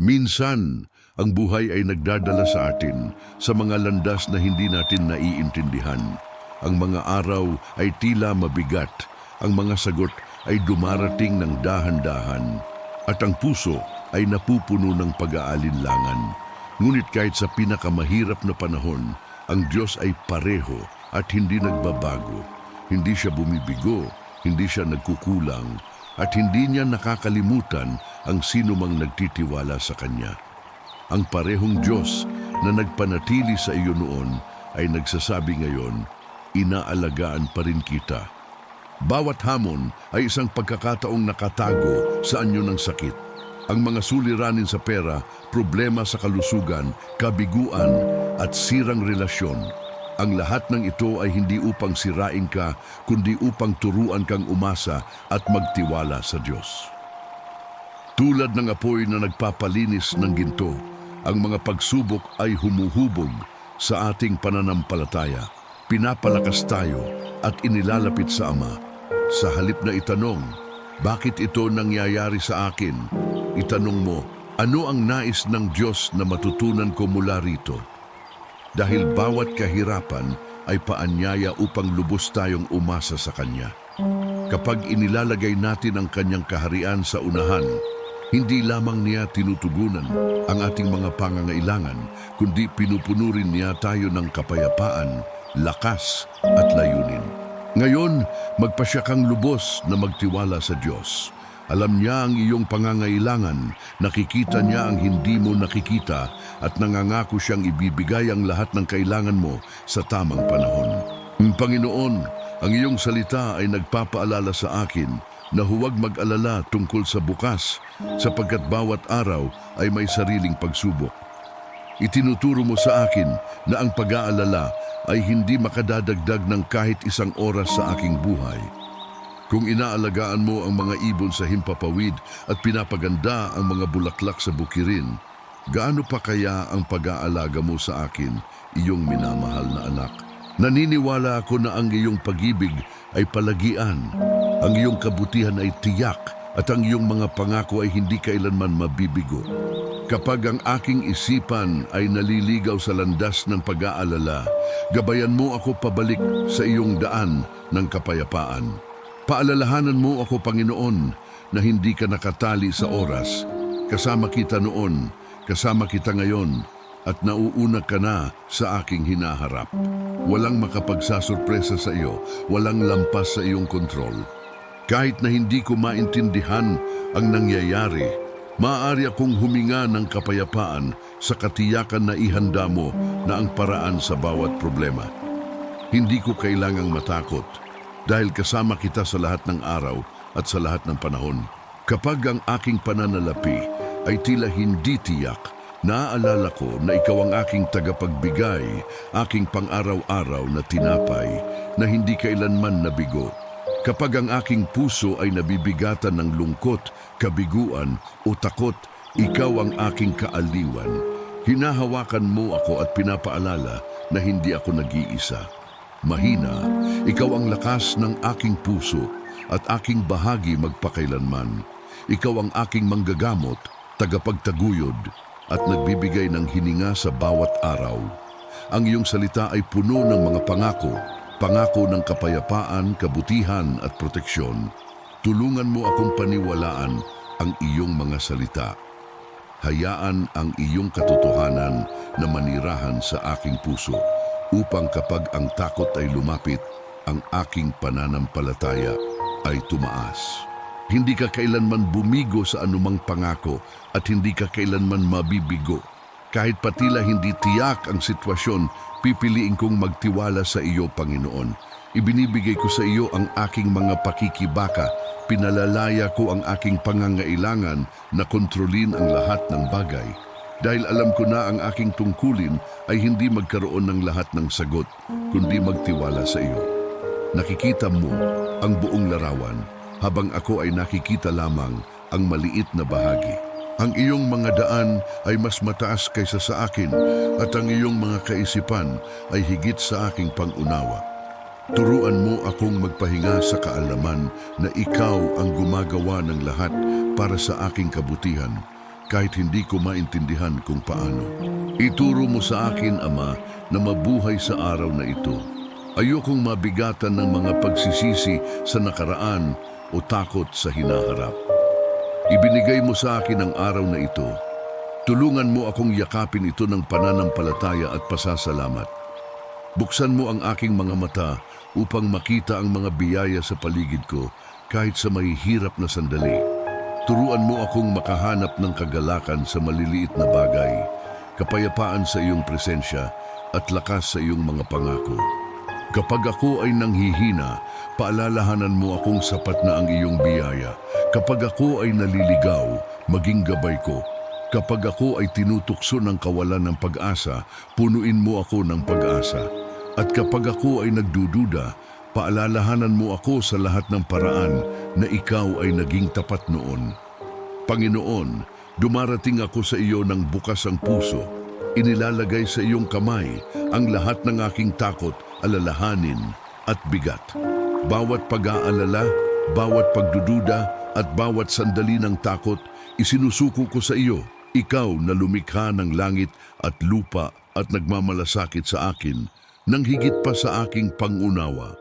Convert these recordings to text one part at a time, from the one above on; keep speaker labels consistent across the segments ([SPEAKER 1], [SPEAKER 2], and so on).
[SPEAKER 1] Minsan, ang buhay ay nagdadala sa atin sa mga landas na hindi natin naiintindihan. Ang mga araw ay tila mabigat, ang mga sagot ay dumarating ng dahan-dahan, at ang puso ay napupuno ng pag-aalinlangan. Ngunit kahit sa pinakamahirap na panahon, ang Diyos ay pareho at hindi nagbabago. Hindi siya bumibigo, hindi siya nagkukulang, at hindi niya nakakalimutan ang sino mang nagtitiwala sa Kanya. Ang parehong Diyos na nagpanatili sa iyo noon ay nagsasabi ngayon, inaalagaan pa rin kita. Bawat hamon ay isang pagkakataong nakatago sa anyo ng sakit. Ang mga suliranin sa pera, problema sa kalusugan, kabiguan at sirang relasyon. Ang lahat ng ito ay hindi upang sirain ka, kundi upang turuan kang umasa at magtiwala sa Diyos. Tulad ng apoy na nagpapalinis ng ginto, ang mga pagsubok ay humuhubog sa ating pananampalataya. Pinapalakas tayo at inilalapit sa Ama. Sa halip na itanong, bakit ito nangyayari sa akin? Itanong mo, ano ang nais ng Diyos na matutunan ko mula rito? Dahil bawat kahirapan ay paanyaya upang lubos tayong umasa sa Kanya. Kapag inilalagay natin ang Kanyang kaharian sa unahan, hindi lamang niya tinutugunan ang ating mga pangangailangan, kundi pinupuno rin niya tayo ng kapayapaan, lakas at layunin. Ngayon, magpasya kang lubos na magtiwala sa Diyos. Alam niya ang iyong pangangailangan, nakikita niya ang hindi mo nakikita at nangangako siyang ibibigay ang lahat ng kailangan mo sa tamang panahon. Panginoon, ang iyong salita ay nagpapaalala sa akin na huwag mag-alala tungkol sa bukas sapagkat bawat araw ay may sariling pagsubok. Itinuturo mo sa akin na ang pag-aalala ay hindi makadadagdag ng kahit isang oras sa aking buhay. Kung inaalagaan mo ang mga ibon sa himpapawid at pinapaganda ang mga bulaklak sa bukirin, gaano pa kaya ang pag-aalaga mo sa akin, iyong minamahal na anak? Naniniwala ako na ang iyong pag-ibig ay palagian, ang iyong kabutihan ay tiyak, at ang iyong mga pangako ay hindi kailanman mabibigo. Kapag ang aking isipan ay naliligaw sa landas ng pag-aalala, gabayan mo ako pabalik sa iyong daan ng kapayapaan. Paalalahanan mo ako, Panginoon, na hindi ka nakatali sa oras. Kasama kita noon, kasama kita ngayon, at nauuna ka na sa aking hinaharap. Walang makapagsasurpresa sa iyo, walang lampas sa iyong kontrol. Kahit na hindi ko maintindihan ang nangyayari, maaari akong huminga ng kapayapaan sa katiyakan na ihanda mo na ang paraan sa bawat problema. Hindi ko kailangang matakot dahil kasama kita sa lahat ng araw at sa lahat ng panahon. Kapag ang aking pananalapi ay tila hindi tiyak, naaalala ko na ikaw ang aking tagapagbigay, aking pang-araw-araw na tinapay na hindi kailanman nabigo. Kapag ang aking puso ay nabibigatan ng lungkot, kabiguan o takot, ikaw ang aking kaaliwan. Hinahawakan mo ako at pinapaalala na hindi ako nag-iisa. Mahina, ikaw ang lakas ng aking puso at aking bahagi magpakailanman. Ikaw ang aking manggagamot, tagapagtaguyod at nagbibigay ng hininga sa bawat araw. Ang iyong salita ay puno ng mga pangako, pangako ng kapayapaan, kabutihan at proteksyon. Tulungan mo akong paniwalaan ang iyong mga salita. Hayaan ang iyong katotohanan na manirahan sa aking puso upang kapag ang takot ay lumapit, ang aking pananampalataya ay tumaas. Hindi ka kailanman bumigo sa anumang pangako at hindi ka kailanman mabibigo. Kahit patila hindi tiyak ang sitwasyon, pipiliin kong magtiwala sa iyo, Panginoon. Ibinibigay ko sa iyo ang aking mga pakikibaka. Pinalalaya ko ang aking pangangailangan na kontrolin ang lahat ng bagay. Dahil alam ko na ang aking tungkulin ay hindi magkaroon ng lahat ng sagot, kundi magtiwala sa iyo. Nakikita mo ang buong larawan habang ako ay nakikita lamang ang maliit na bahagi. Ang iyong mga daan ay mas mataas kaysa sa akin at ang iyong mga kaisipan ay higit sa aking pangunawa. Turuan mo akong magpahinga sa kaalaman na ikaw ang gumagawa ng lahat para sa aking kabutihan. kahit hindi ko maintindihan kung paano. Ituro mo sa akin, Ama, na mabuhay sa araw na ito. Ayokong mabigatan ng mga pagsisisi sa nakaraan o takot sa hinaharap. Ibinigay mo sa akin ang araw na ito. Tulungan mo akong yakapin ito ng pananampalataya at pasasalamat. Buksan mo ang aking mga mata upang makita ang mga biyaya sa paligid ko kahit sa mahihirap na sandali. Turuan mo akong makahanap ng kagalakan sa maliliit na bagay, kapayapaan sa iyong presensya at lakas sa iyong mga pangako. Kapag ako ay nanghihina, paalalahanan mo akong sapat na ang iyong biyaya. Kapag ako ay naliligaw, maging gabay ko. Kapag ako ay tinutukso ng kawalan ng pag-asa, punuin mo ako ng pag-asa. At kapag ako ay nagdududa, paalalahanan mo ako sa lahat ng paraan na ikaw ay naging tapat noon. Panginoon, dumarating ako sa iyo ng bukas ang puso. Inilalagay sa iyong kamay ang lahat ng aking takot, alalahanin at bigat. Bawat pag-aalala, bawat pagdududa at bawat sandali ng takot, isinusuko ko sa iyo. Ikaw na lumikha ng langit at lupa at nagmamalasakit sa akin, nang higit pa sa aking pangunawa.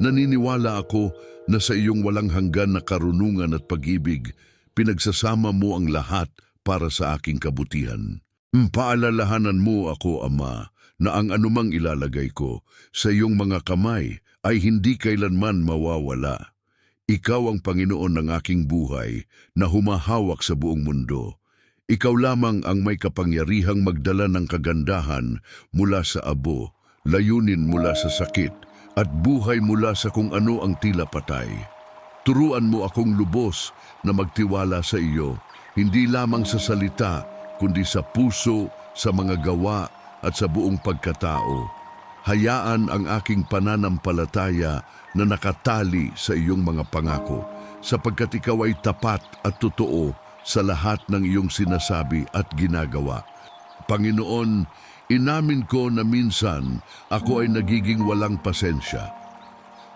[SPEAKER 1] Naniniwala ako na sa iyong walang hanggan na karunungan at pag-ibig, pinagsasama mo ang lahat para sa aking kabutihan. Paalalahanan mo ako, Ama, na ang anumang ilalagay ko sa iyong mga kamay ay hindi kailanman mawawala. Ikaw ang Panginoon ng aking buhay na humahawak sa buong mundo. Ikaw lamang ang may kapangyarihang magdala ng kagandahan mula sa abo, layunin mula sa sakit, at buhay mula sa kung ano ang tila patay. Turuan mo akong lubos na magtiwala sa iyo, hindi lamang sa salita, kundi sa puso, sa mga gawa at sa buong pagkatao. Hayaan ang aking pananampalataya na nakatali sa iyong mga pangako, sapagkat ikaw ay tapat at totoo sa lahat ng iyong sinasabi at ginagawa. Panginoon, inamin ko na minsan ako ay nagiging walang pasensya.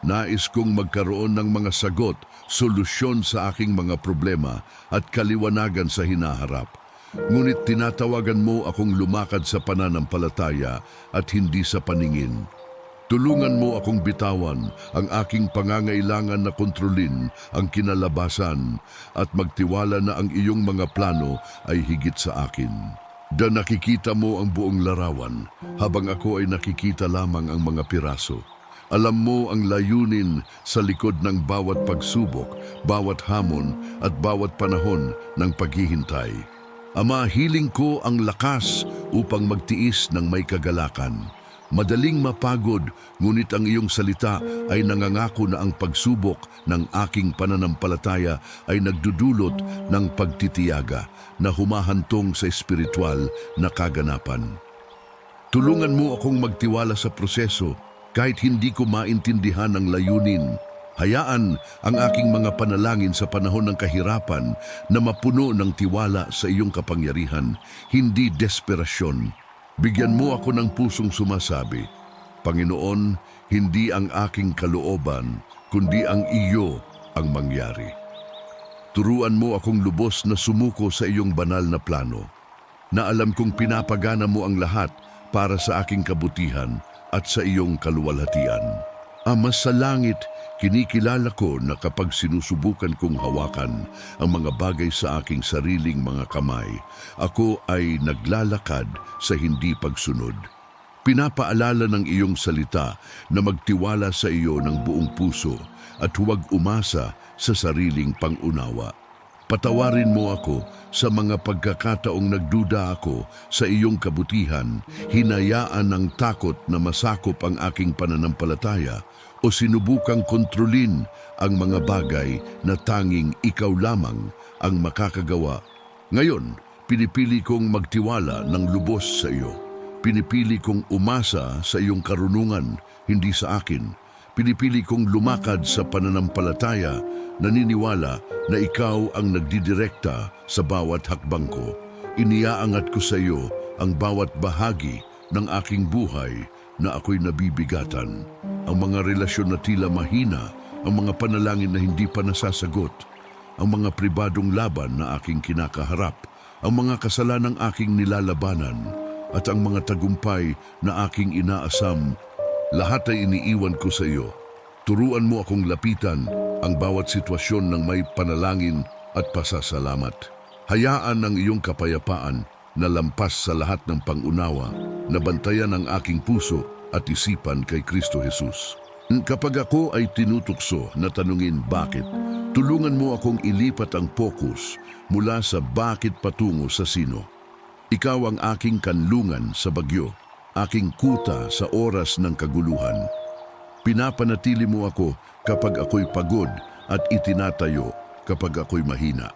[SPEAKER 1] Nais kong magkaroon ng mga sagot, solusyon sa aking mga problema at kaliwanagan sa hinaharap. Ngunit tinatawagan mo akong lumakad sa pananampalataya at hindi sa paningin. Tulungan mo akong bitawan ang aking pangangailangan na kontrolin ang kinalabasan at magtiwala na ang iyong mga plano ay higit sa akin. Da nakikita mo ang buong larawan habang ako ay nakikita lamang ang mga piraso. Alam mo ang layunin sa likod ng bawat pagsubok, bawat hamon at bawat panahon ng paghihintay. Ama, hiling ko ang lakas upang magtiis ng may kagalakan. Madaling mapagod, ngunit ang iyong salita ay nangangako na ang pagsubok ng aking pananampalataya ay nagdudulot ng pagtitiyaga na humahantong sa espiritual na kaganapan. Tulungan mo akong magtiwala sa proseso kahit hindi ko maintindihan ang layunin. Hayaan ang aking mga panalangin sa panahon ng kahirapan na mapuno ng tiwala sa iyong kapangyarihan, hindi desperasyon. Bigyan mo ako ng pusong sumasabi, Panginoon, hindi ang aking kalooban, kundi ang iyo ang mangyari. Turuan mo akong lubos na sumuko sa iyong banal na plano, na alam kong pinapagana mo ang lahat para sa aking kabutihan at sa iyong kaluwalhatian. Ama sa langit, kinikilala ko na kapag sinusubukan kong hawakan ang mga bagay sa aking sariling mga kamay, ako ay naglalakad sa hindi pagsunod. Pinapaalala ng iyong salita na magtiwala sa iyo ng buong puso at huwag umasa sa sariling pangunawa. Patawarin mo ako sa mga pagkakataong nagduda ako sa iyong kabutihan, hinayaan ng takot na masakop ang aking pananampalataya o sinubukang kontrolin ang mga bagay na tanging ikaw lamang ang makakagawa. Ngayon, pinipili kong magtiwala ng lubos sa iyo. Pinipili kong umasa sa iyong karunungan, hindi sa akin. Pinipili kong lumakad sa pananampalataya, naniniwala na ikaw ang nagdidirekta sa bawat hakbang ko. Iniaangat ko sa iyo ang bawat bahagi ng aking buhay na ako'y nabibigatan. Ang mga relasyon na tila mahina, ang mga panalangin na hindi pa nasasagot, ang mga pribadong laban na aking kinakaharap, ang mga kasalanang aking nilalabanan at ang mga tagumpay na aking inaasam, lahat ay iniiwan ko sa iyo. Turuan mo akong lapitan ang bawat sitwasyon ng may panalangin at pasasalamat. Hayaan ng iyong kapayapaan na lampas sa lahat ng pangunawa na bantayan ang aking puso at isipan kay Kristo Jesus. Kapag ako ay tinutukso na tanungin bakit, tulungan mo akong ilipat ang focus mula sa bakit patungo sa sino. Ikaw ang aking kanlungan sa bagyo, aking kuta sa oras ng kaguluhan. Pinapanatili mo ako kapag ako'y pagod at itinatayo kapag ako'y mahina.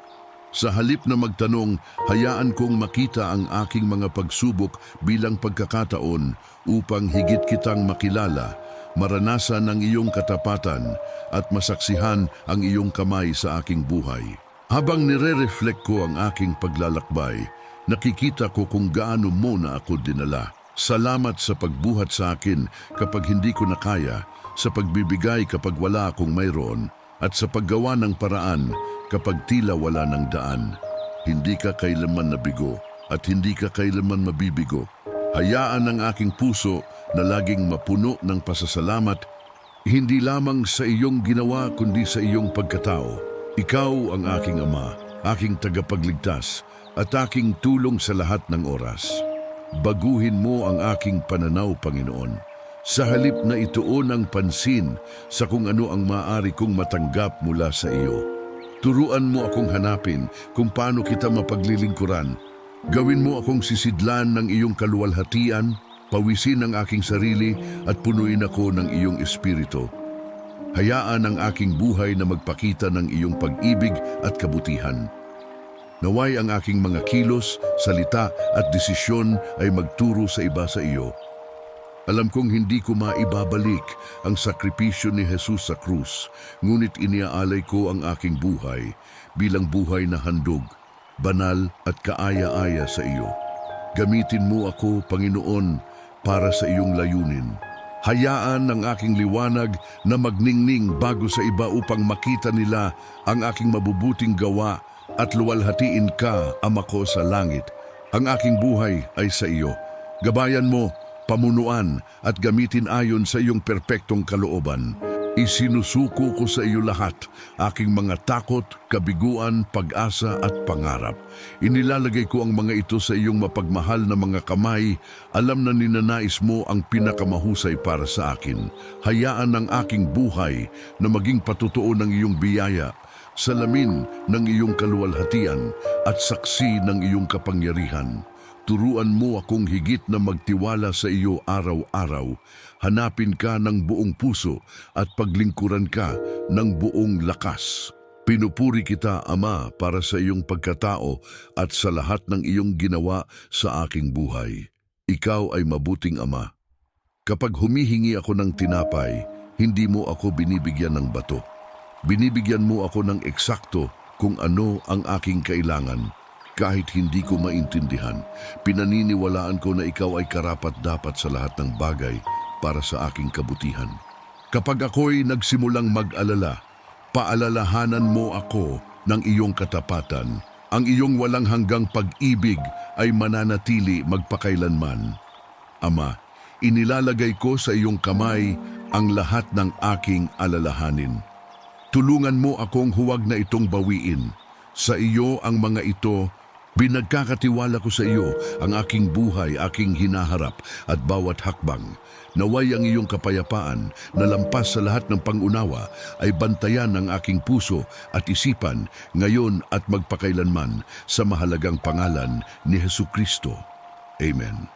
[SPEAKER 1] Sa halip na magtanong, hayaan kong makita ang aking mga pagsubok bilang pagkakataon upang higit kitang makilala, maranasan ang iyong katapatan at masaksihan ang iyong kamay sa aking buhay. Habang nire-reflect ko ang aking paglalakbay, nakikita ko kung gaano mo na ako dinala. Salamat sa pagbuhat sa akin kapag hindi ko na kaya, sa pagbibigay kapag wala akong mayroon, at sa paggawa ng paraan kapag tila wala ng daan. Hindi ka kailanman nabigo at hindi ka kailanman mabibigo. Hayaan ang aking puso na laging mapuno ng pasasalamat, hindi lamang sa iyong ginawa kundi sa iyong pagkatao. Ikaw ang aking ama, aking tagapagligtas, at aking tulong sa lahat ng oras. Baguhin mo ang aking pananaw, Panginoon. Sa halip na ituon ang pansin sa kung ano ang maaari kong matanggap mula sa iyo. Turuan mo akong hanapin kung paano kita mapaglilingkuran. Gawin mo akong sisidlan ng iyong kaluwalhatian, pawisin ang aking sarili at punuin ako ng iyong espiritu. Hayaan ang aking buhay na magpakita ng iyong pag-ibig at kabutihan. Naway ang aking mga kilos, salita at desisyon ay magturo sa iba sa iyo. Alam kong hindi ko maibabalik ang sakripisyo ni Jesus sa krus, ngunit iniaalay ko ang aking buhay bilang buhay na handog, banal at kaaya-aya sa iyo. Gamitin mo ako, Panginoon, para sa iyong layunin. Hayaan ang aking liwanag na magningning bago sa iba upang makita nila ang aking mabubuting gawa at luwalhatiin ka, Ama ko sa langit. Ang aking buhay ay sa iyo. Gabayan mo, pamunuan at gamitin ayon sa iyong perpektong kalooban. Isinusuko ko sa iyo lahat, aking mga takot, kabiguan, pag-asa at pangarap. Inilalagay ko ang mga ito sa iyong mapagmahal na mga kamay. Alam na ninanais mo ang pinakamahusay para sa akin. Hayaan ang aking buhay na maging patutuo ng iyong biyaya, salamin ng iyong kaluwalhatian at saksi ng iyong kapangyarihan. Turuan mo akong higit na magtiwala sa iyo araw-araw. Hanapin ka ng buong puso at paglingkuran ka ng buong lakas. Pinupuri kita, Ama, para sa iyong pagkatao at sa lahat ng iyong ginawa sa aking buhay. Ikaw ay mabuting Ama. Kapag humihingi ako ng tinapay, hindi mo ako binibigyan ng bato. Binibigyan mo ako ng eksakto kung ano ang aking kailangan. Kahit hindi ko maintindihan, pinaniniwalaan ko na ikaw ay karapat-dapat sa lahat ng bagay para sa aking kabutihan. Kapag ako'y nagsimulang mag-alala, paalalahanan mo ako ng iyong katapatan. Ang iyong walang hanggang pag-ibig ay mananatili magpakailanman. Ama, inilalagay ko sa iyong kamay ang lahat ng aking alalahanin. Tulungan mo akong huwag na itong bawiin. Sa iyo ang mga ito, binagkakatiwala ko sa iyo ang aking buhay, aking hinaharap at bawat hakbang. Naway ang iyong kapayapaan na lampas sa lahat ng pangunawa ay bantayan ng aking puso at isipan ngayon at magpakailanman sa mahalagang pangalan ni Hesu Kristo. Amen.